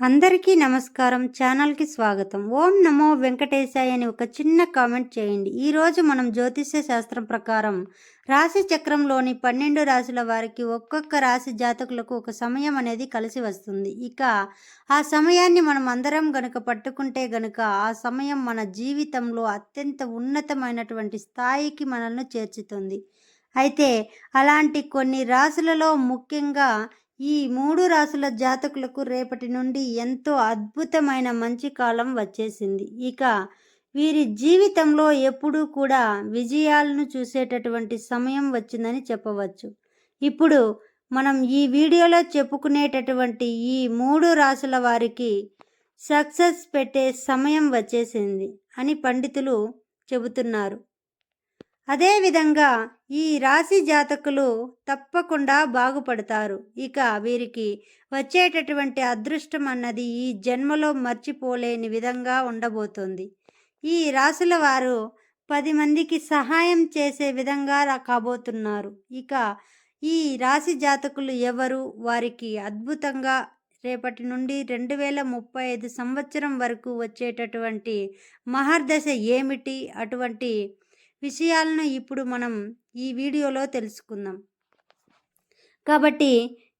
అందరికీ నమస్కారం ఛానల్కి స్వాగతం. ఓం నమో వెంకటేశాయ అని ఒక చిన్న కామెంట్ చేయండి. ఈరోజు మనం జ్యోతిష్య శాస్త్రం ప్రకారం రాశి చక్రంలోని పన్నెండు రాశుల వారికి ఒక్కొక్క రాశి జాతకులకు ఒక సమయం అనేది కలిసి వస్తుంది. ఇక ఆ సమయాన్ని మనం అందరం గనుక పట్టుకుంటే గనుక ఆ సమయం మన జీవితంలో అత్యంత ఉన్నతమైనటువంటి స్థాయికి మనల్ని చేర్చుతుంది. అయితే అలాంటి కొన్ని రాశులలో ముఖ్యంగా ఈ మూడు రాసుల జాతకులకు రేపటి నుండి ఎంతో అద్భుతమైన మంచి కాలం వచ్చేసింది. ఇక వీరి జీవితంలో ఎప్పుడూ కూడా విజయాలను చూసేటటువంటి సమయం వచ్చిందని చెప్పవచ్చు. ఇప్పుడు మనం ఈ వీడియోలో చెప్పుకునేటటువంటి ఈ మూడు రాసుల వారికి సక్సెస్ పెట్టే సమయం వచ్చేసింది అని పండితులు చెబుతున్నారు. అదేవిధంగా ఈ రాశి జాతకులు తప్పకుండా బాగుపడతారు. ఇక వీరికి వచ్చేటటువంటి అదృష్టం అన్నది ఈ జన్మలో మర్చిపోలేని విధంగా ఉండబోతోంది. ఈ రాశుల వారు పది మందికి సహాయం చేసే విధంగా కాబోతున్నారు. ఇక ఈ రాశి జాతకులు ఎవరు? వారికి అద్భుతంగా రేపటి నుండి రెండు వేల ముప్పై ఐదు సంవత్సరం వరకు వచ్చేటటువంటి మహర్దశ ఏమిటి? అటువంటి విషయాలను ఇప్పుడు మనం ఈ వీడియోలో తెలుసుకుందాం. కాబట్టి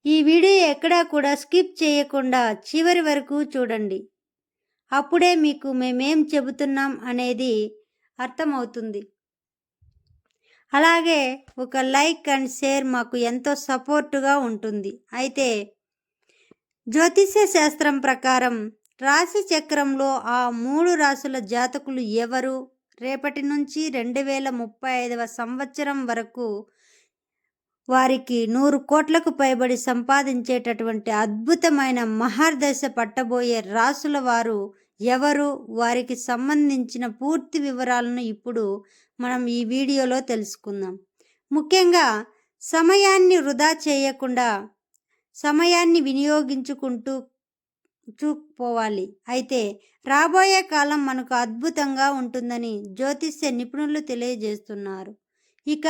ఈ వీడియో ఎక్కడా కూడా స్కిప్ చేయకుండా చివరి వరకు చూడండి. అప్పుడే మీకు మేమేం చెబుతున్నాం అనేది అర్థమవుతుంది. అలాగే ఒక లైక్ అండ్ షేర్ మాకు ఎంతో సపోర్టుగా ఉంటుంది. అయితే జ్యోతిష్య శాస్త్రం ప్రకారం రాశి చక్రంలో ఆ మూడు రాసుల జాతకులు ఎవరు? రేపటి నుంచి రెండు వేల ముప్పై ఐదవ సంవత్సరం వరకు వారికి నూరు కోట్లకు పైబడి సంపాదించేటటువంటి అద్భుతమైన మహర్దశ పట్టబోయే రాసుల వారు ఎవరు? వారికి సంబంధించిన పూర్తి వివరాలను ఇప్పుడు మనం ఈ వీడియోలో తెలుసుకుందాం. ముఖ్యంగా సమయాన్ని వృధా చేయకుండా సమయాన్ని వినియోగించుకుంటూ చూపోవాలి అయితే రాబోయే కాలం మనకు అద్భుతంగా ఉంటుందని జ్యోతిష్య నిపుణులు తెలియజేస్తున్నారు. ఇక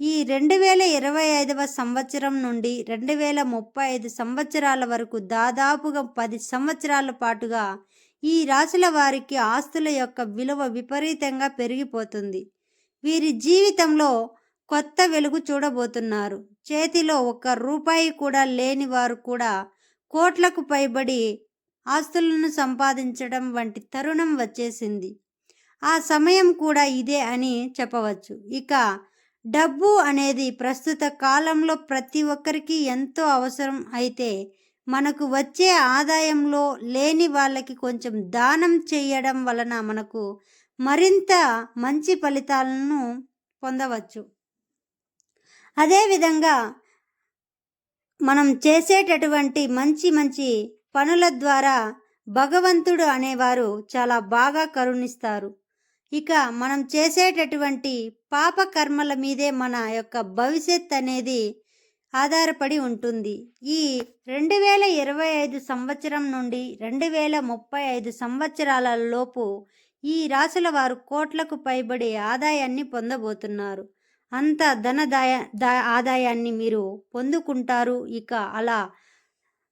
ఈ రెండు వేల ఇరవై ఐదవ సంవత్సరం నుండి రెండు వేల ముప్పై ఐదు సంవత్సరాల వరకు దాదాపుగా పది సంవత్సరాల పాటుగా ఈ రాశుల వారికి ఆస్తుల యొక్క విలువ విపరీతంగా పెరిగిపోతుంది. వీరి జీవితంలో కొత్త వెలుగు చూడబోతున్నారు. చేతిలో ఒక్క రూపాయి కూడా లేని వారు కూడా కోట్లకు పైబడి ఆస్తులను సంపాదించడం వంటి తరుణం వచ్చేసింది. ఆ సమయం కూడా ఇదే అని చెప్పవచ్చు. ఇక డబ్బు అనేది ప్రస్తుత కాలంలో ప్రతి ఒక్కరికి ఎంతో అవసరం అయితే మనకు వచ్చే ఆదాయంలో లేని వాళ్ళకి కొంచెం దానం చేయడం వలన మనకు మరింత మంచి ఫలితాలను పొందవచ్చు. అదేవిధంగా మనం చేసేటటువంటి మంచి మంచి పనుల ద్వారా భగవంతుడు అనేవారు చాలా బాగా కరుణిస్తారు. ఇక మనం చేసేటటువంటి పాప కర్మల మీదే మన యొక్క భవిష్యత్ అనేది ఆధారపడి ఉంటుంది. ఈ రెండు వేల ఇరవై ఐదు సంవత్సరం నుండి రెండు వేల ముప్పై ఐదు సంవత్సరాల లోపు ఈ రాశుల వారు కోట్లకు పైబడి ఆదాయాన్ని పొందబోతున్నారు. అంత ధనదాయ దా ఆదాయాన్ని మీరు పొందుకుంటారు. ఇక అలా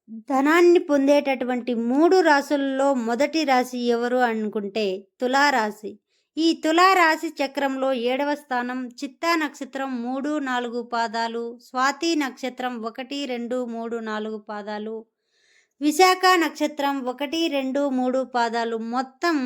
ధనాన్ని పొందేటటువంటి మూడు రాశుల్లో మొదటి రాశి ఎవరు అనుకుంటే తులారాశి. ఈ తులారాశి చక్రంలో ఏడవ స్థానం చిత్తా నక్షత్రం మూడు నాలుగు పాదాలు స్వాతి నక్షత్రం ఒకటి రెండు మూడు నాలుగు పాదాలు విశాఖ నక్షత్రం ఒకటి రెండు మూడు పాదాలు మొత్తం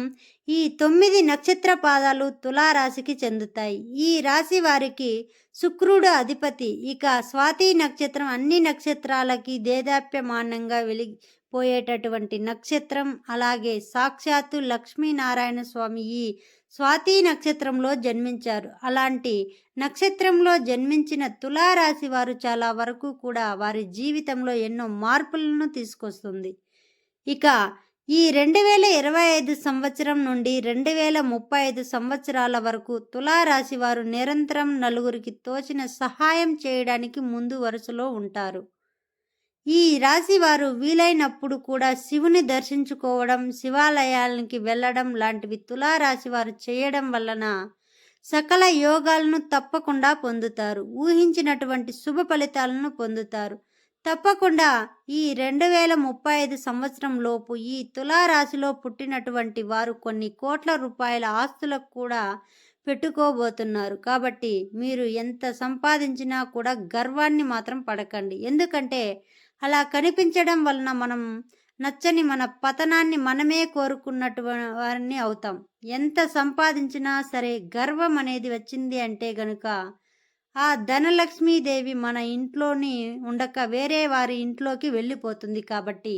ఈ తొమ్మిది నక్షత్ర పాదాలు తులారాశికి చెందుతాయి. ఈ రాశి వారికి శుక్రుడు అధిపతి. ఇక స్వాతి నక్షత్రం అన్ని నక్షత్రాలకి దేదాప్యమానంగా వెలిగిపోయేటటువంటి నక్షత్రం. అలాగే సాక్షాత్తు లక్ష్మీనారాయణ స్వామి. ఈ స్వాతి నక్షత్రంలో జన్మించారు. అలాంటి నక్షత్రంలో జన్మించిన తులారాశి వారు చాలా వరకు కూడా వారి జీవితంలో ఎన్నో మార్పులను తీసుకొస్తుంది. ఇక ఈ రెండు వేల ఇరవై ఐదు సంవత్సరం నుండి రెండు వేల ముప్పై ఐదు సంవత్సరాల వరకు తులారాశి వారు నిరంతరం నలుగురికి తోచిన సహాయం చేయడానికి ముందు వరుసలో ఉంటారు. ఈ రాశి వారు వీలైనప్పుడు కూడా శివుని దర్శించుకోవడం శివాలయాలకి వెళ్ళడం లాంటివి తులారాశి వారు చేయడం వలన సకల యోగాలను తప్పకుండా పొందుతారు. ఊహించినటువంటి శుభ ఫలితాలను పొందుతారు. తప్పకుండా ఈ రెండు వేల ముప్పై ఐదు సంవత్సరం లోపు ఈ తులారాశిలో పుట్టినటువంటి వారు కొన్ని కోట్ల రూపాయల ఆస్తులకు కూడా పెట్టుకోబోతున్నారు. కాబట్టి మీరు ఎంత సంపాదించినా కూడా గర్వాన్ని మాత్రం పడకండి. ఎందుకంటే అలా కనిపించడం వలన మనం నచ్చని మన పతనాన్ని మనమే కోరుకున్నట్టు వారిని అవుతాం. ఎంత సంపాదించినా సరే గర్వం అనేది వచ్చింది అంటే గనుక ఆ ధనలక్ష్మీదేవి మన ఇంట్లోని ఉండక వేరే వారి ఇంట్లోకి వెళ్ళిపోతుంది కాబట్టి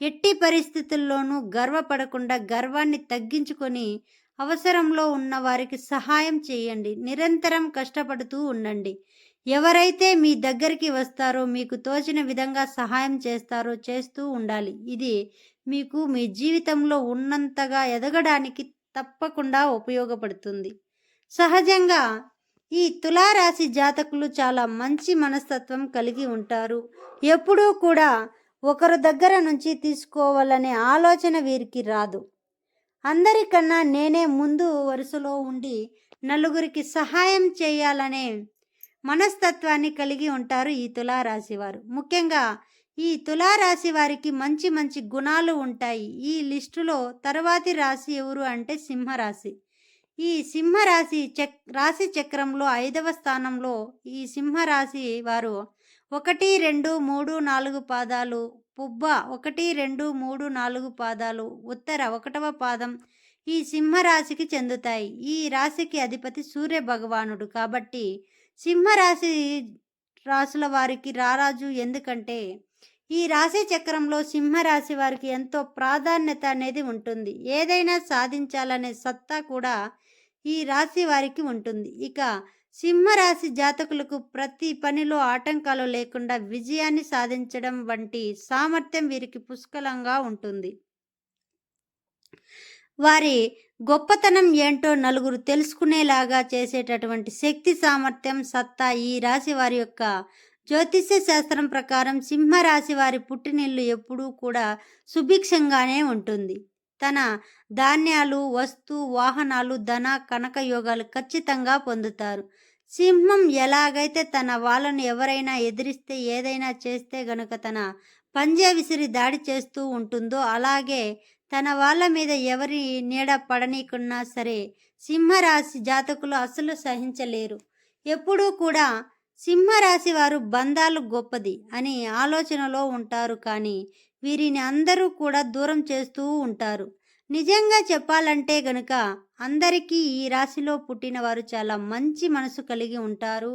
ఎట్టి పరిస్థితుల్లోనూ గర్వపడకుండా గర్వాన్ని తగ్గించుకొని అవసరంలో ఉన్న వారికి సహాయం చేయండి. నిరంతరం కష్టపడుతూ ఉండండి. ఎవరైతే మీ దగ్గరికి వస్తారో మీకు తోచిన విధంగా సహాయం చేస్తారో చేస్తూ ఉండాలి. ఇది మీకు మీ జీవితంలో ఉన్నంతగా ఎదగడానికి తప్పకుండా ఉపయోగపడుతుంది. సహజంగా ఈ తులారాశి జాతకులు చాలా మంచి మనస్తత్వం కలిగి ఉంటారు. ఎప్పుడూ కూడా ఒకరి దగ్గర నుంచి తీసుకోవాలనే ఆలోచన వీరికి రాదు. అందరికన్నా నేనే ముందు వరుసలో ఉండి నలుగురికి సహాయం చేయాలనే మనస్తత్వాన్ని కలిగి ఉంటారు ఈ తులారాశి వారు ముఖ్యంగా ఈ తులారాశి వారికి మంచి మంచి గుణాలు ఉంటాయి. ఈ లిస్టులో తర్వాతి రాశి ఎవరు అంటే సింహరాశి. ఈ సింహరాశి చక్ రాశి చక్రంలో ఐదవ స్థానంలో ఈ సింహరాశి వారు ఒకటి రెండు మూడు నాలుగు పాదాలు పుబ్బ ఒకటి రెండు మూడు నాలుగు పాదాలు ఉత్తర ఒకటవ పాదం ఈ సింహరాశికి చెందుతాయి. ఈ రాశికి అధిపతి సూర్య భగవానుడు కాబట్టి సింహరాశి రాశుల వారికి రారాజు ఎందుకంటే ఈ రాశి చక్రంలో సింహరాశి వారికి ఎంతో ప్రాధాన్యత అనేది ఉంటుంది. ఏదైనా సాధించాలనే సత్తా కూడా ఈ రాశి వారికి ఉంటుంది. ఇక సింహరాశి జాతకులకు ప్రతి పనిలో ఆటంకాలు లేకుండా విజయాన్ని సాధించడం వంటి సామర్థ్యం వీరికి పుష్కలంగా ఉంటుంది. వారి గొప్పతనం ఏంటో నలుగురు తెలుసుకునేలాగా చేసేటటువంటి శక్తి సామర్థ్యం సత్తా ఈ రాశి వారి యొక్క జ్యోతిష్య శాస్త్రం ప్రకారం సింహరాశి వారి పుట్టినిల్లు ఎప్పుడూ కూడా సుభిక్షంగానే ఉంటుంది. తన ధాన్యాలు వస్తు వాహనాలు ధన కనక యోగాలు ఖచ్చితంగా పొందుతారు. సింహం ఎలాగైతే తన వాళ్ళను ఎవరైనా ఎదిరిస్తే ఏదైనా చేస్తే గనుక తన పంజా విసిరి దాడి చేస్తూ ఉంటుందో అలాగే తన వాళ్ళ మీద ఎవరి నీడ పడనీకున్నా సరే సింహరాశి జాతకులు అసలు సహించలేరు. ఎప్పుడూ కూడా సింహరాశి వారు బంధాలు గొప్పది అని ఆలోచనలో ఉంటారు కానీ వీరిని అందరూ కూడా దూరం చేస్తూ ఉంటారు. నిజంగా చెప్పాలంటే గనుక అందరికీ ఈ రాశిలో పుట్టిన వారు చాలా మంచి మనసు కలిగి ఉంటారు.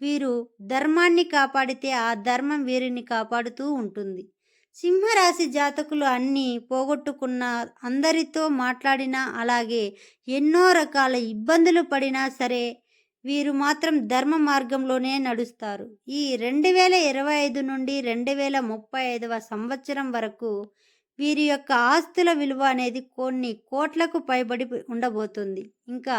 వీరు ధర్మాన్ని కాపాడితే ఆ ధర్మం వీరిని కాపాడుతూ ఉంటుంది. సింహరాశి జాతకులు అన్నీ పోగొట్టుకున్న అందరితో మాట్లాడినా అలాగే ఎన్నో రకాల ఇబ్బందులు పడినా సరే వీరు మాత్రం ధర్మ మార్గంలోనే నడుస్తారు. ఈ రెండు వేల ఇరవై ఐదు నుండి రెండు వేల ముప్పై ఐదవ సంవత్సరం వరకు వీరి యొక్క ఆస్తుల విలువ అనేది కొన్ని కోట్లకు పైబడి ఉండబోతుంది. ఇంకా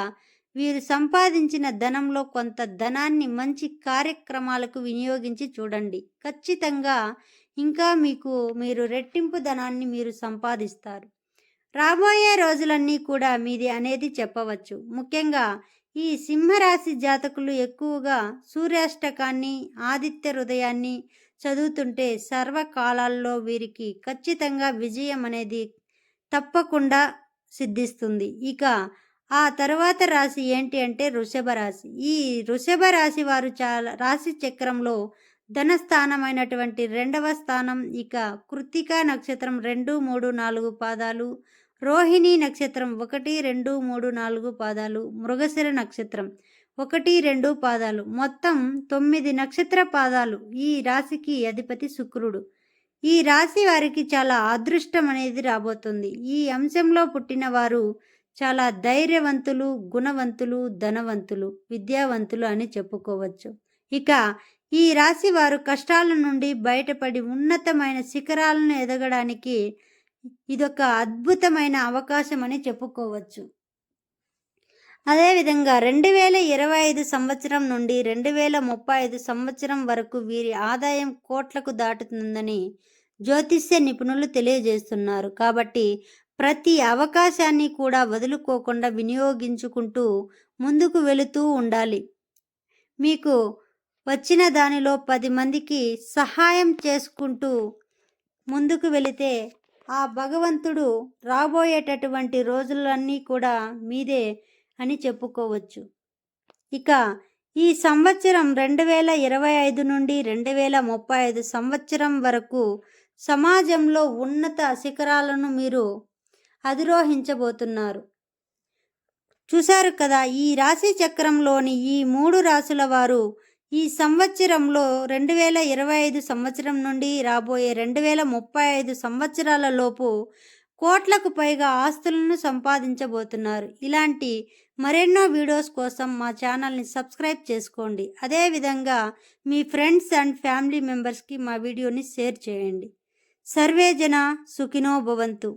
వీరు సంపాదించిన ధనంలో కొంత ధనాన్ని మంచి కార్యక్రమాలకు వినియోగించి చూడండి. ఖచ్చితంగా ఇంకా మీకు మీరు రెట్టింపు ధనాన్ని మీరు సంపాదిస్తారు. రాబోయే రోజులన్నీ కూడా మీది అనేది చెప్పవచ్చు. ముఖ్యంగా ఈ సింహరాశి జాతకులు ఎక్కువగా సూర్యాష్టకాన్ని ఆదిత్య హృదయాన్ని చదువుతుంటే సర్వకాలాల్లో వీరికి ఖచ్చితంగా విజయం అనేది తప్పకుండా సిద్ధిస్తుంది. ఇక ఆ తర్వాత రాశి ఏంటి అంటే వృషభ రాశి. ఈ వృషభ రాశి వారు చాలా రాశి చక్రంలో ధనస్థానమైనటువంటి రెండవ స్థానం ఇక కృత్తికా నక్షత్రం రెండు మూడు నాలుగు పాదాలు రోహిణి నక్షత్రం ఒకటి రెండు మూడు నాలుగు పాదాలు మృగశిర నక్షత్రం ఒకటి రెండు పాదాలు. మొత్తం తొమ్మిది నక్షత్ర పాదాలు ఈ రాశికి అధిపతి శుక్రుడు. ఈ రాశి వారికి చాలా అదృష్టం అనేది రాబోతుంది. ఈ అంశంలో పుట్టిన వారు చాలా ధైర్యవంతులు గుణవంతులు ధనవంతులు విద్యావంతులు అని చెప్పుకోవచ్చు. ఇక ఈ రాశి వారు కష్టాల నుండి బయటపడి ఉన్నతమైన శిఖరాలను ఎదగడానికి ఇదొక అద్భుతమైన అవకాశం అని చెప్పుకోవచ్చు. అదేవిధంగా రెండు వేల ఇరవై ఐదు సంవత్సరం నుండి రెండు వేల ముప్పై ఐదు సంవత్సరం వరకు వీరి ఆదాయం కోట్లకు దాటుతుందని జ్యోతిష్య నిపుణులు తెలియజేస్తున్నారు. కాబట్టి ప్రతి అవకాశాన్ని కూడా వదులుకోకుండా వినియోగించుకుంటూ ముందుకు వెళుతూ ఉండాలి. మీకు వచ్చిన దానిలో పది మందికి సహాయం చేసుకుంటూ ముందుకు వెళితే ఆ భగవంతుడు రాబోయేటటువంటి రోజులన్నీ కూడా మీదే అని చెప్పుకోవచ్చు. ఇక ఈ సంవత్సరం రెండు వేల ఇరవై ఐదు నుండి రెండు వేల ముప్పై ఐదు సంవత్సరం వరకు సమాజంలో ఉన్నత శిఖరాలను మీరు అధిరోహించబోతున్నారు. చూశారు కదా ఈ రాశి చక్రంలోని ఈ మూడు రాశుల వారు ఈ సంవత్సరంలో రెండు వేల ఇరవై ఐదు సంవత్సరం నుండి రాబోయే రెండు వేల ముప్పై ఐదు సంవత్సరాల లోపు కోట్లకు పైగా ఆస్తులను సంపాదించబోతున్నారు. ఇలాంటి మరెన్నో వీడియోస్ కోసం మా ఛానల్ని సబ్స్క్రైబ్ చేసుకోండి. అదేవిధంగా మీ ఫ్రెండ్స్ అండ్ ఫ్యామిలీ మెంబర్స్కి మా వీడియోని షేర్ చేయండి. సర్వే జన సుఖినో భవంతు.